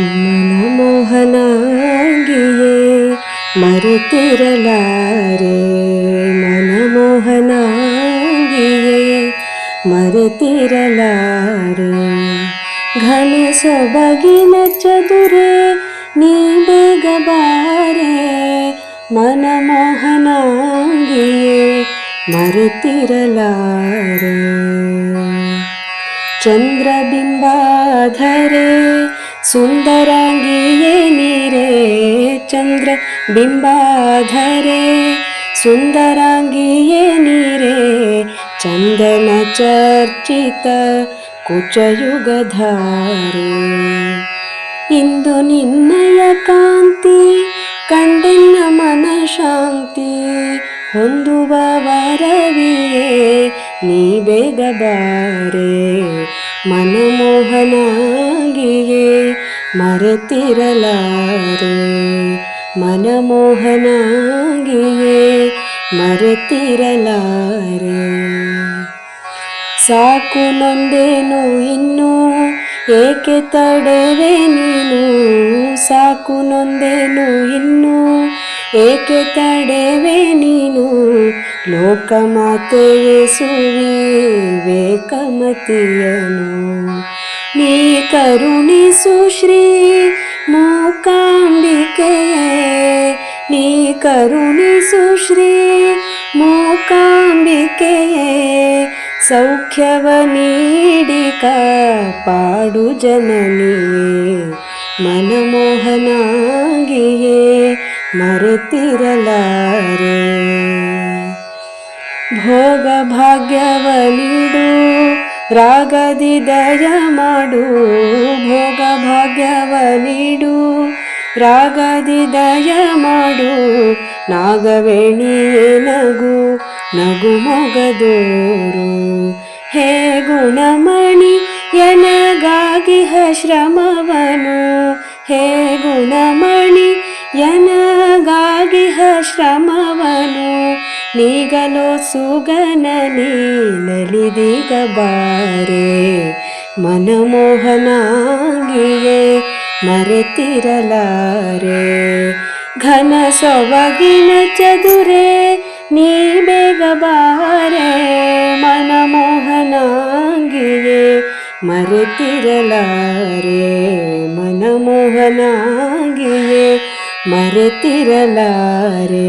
मनमोहना गिये मरितिरलारे मनमोहना गिये मरतिरलार सो भगिन चतुरे नी बेगबा रे मनमोहना ಮರೆತಿರಲಾರೆ ಚಂದ್ರಬಿಂಬಾಧರೆ ಸುಂದರಾಂಗಿಯೇ ನೀರೇ ಚಂದ್ರ ಬಿಂಬಾಧರೆ ಸುಂದರಾಂಗಿಯೇ ನೀರೇ ಚಂದನ ಚರ್ಚಿತ ಕುಚಯುಗಧಾರೆ ಇಂದು ನಿನ್ನಯ ಕಾಂತಿ ಕಂಡೆನ್ನ ಮನ ಶಾಂತಿ ಹೊಂದುವ ವರವಿಯೇ ನೀ ಬೇಗ ಬಾರೆ ಮನಮೋಹನಾಗಿಯೇ ಮರೆತಿರಲಾರೆ. ಮನಮೋಹನಾಗಿಯೇ ಮರೆತಿರಲಾರೆ. ಸಾಕು ನೊಂದೇನು ಇನ್ನು ಏಕೆ ತಡೆವೆ ನೀನು? ಸಾಕು ನೊಂದೇನು ಇನ್ನು ಏಕೆ ತಡೆವೆ ನೀನು ಲೋಕಮಾತೆಯೇ ಸುವಿ ವೇಕಮತಿಯನು ನೀ ಕರುಣಿಸು ಶ್ರೀ ಮೂಕಾಂಬಿಕೆಯೇ ನೀ ಕರುಣಿಸು ಶ್ರೀ ಮೂಕಾಂಬಿಕೆಯೇ ಸೌಖ್ಯವ ನೀಡಿ ಕಾಪಾಡು ಜನನಿಯೇ ಮನಮೋಹನಾಗಿಯೇ ಮರೆತಿರಲಾರೆ. ಭೋಗ ಭಾಗ್ಯವಲಿಡು ರಾಗದಿ ದಯ ಮಾಡು. ಭೋಗ ಭಾಗ್ಯವಲಿಡು ರಾಗದಿ ದಯ ಮಾಡು. ನಾಗವೇಣಿಯೇ ನಗು ನಗು ಮೊಗದೋರು. ಹೇ ಗುಣಮಣಿ ಎನಗಾಗಿಹ ಶ್ರಮವನು. ಹೇ ಗುಣಮಣಿ ಎನಗಾಗಿಹ ಶ್ರಮವನು ನೀಗಲೋ ಸುಗನ ನೀನಲಿದೀಗ ಬಾರೆ ಮನಮೋಹನಾಗಿಯೇ ಮರೆತಿರಲಾರೆ ಘನ ಸೊಬಗಿನ ಚದುರೆ ನೀ ಬೇಗ ಬಾರೆ ಮನಮೋಹನಾಗಿಯೇ ಮರೆತಿರಲಾರೆ ಮನಮೋಹನಾಗಿಯೇ மறுத்திரலாரே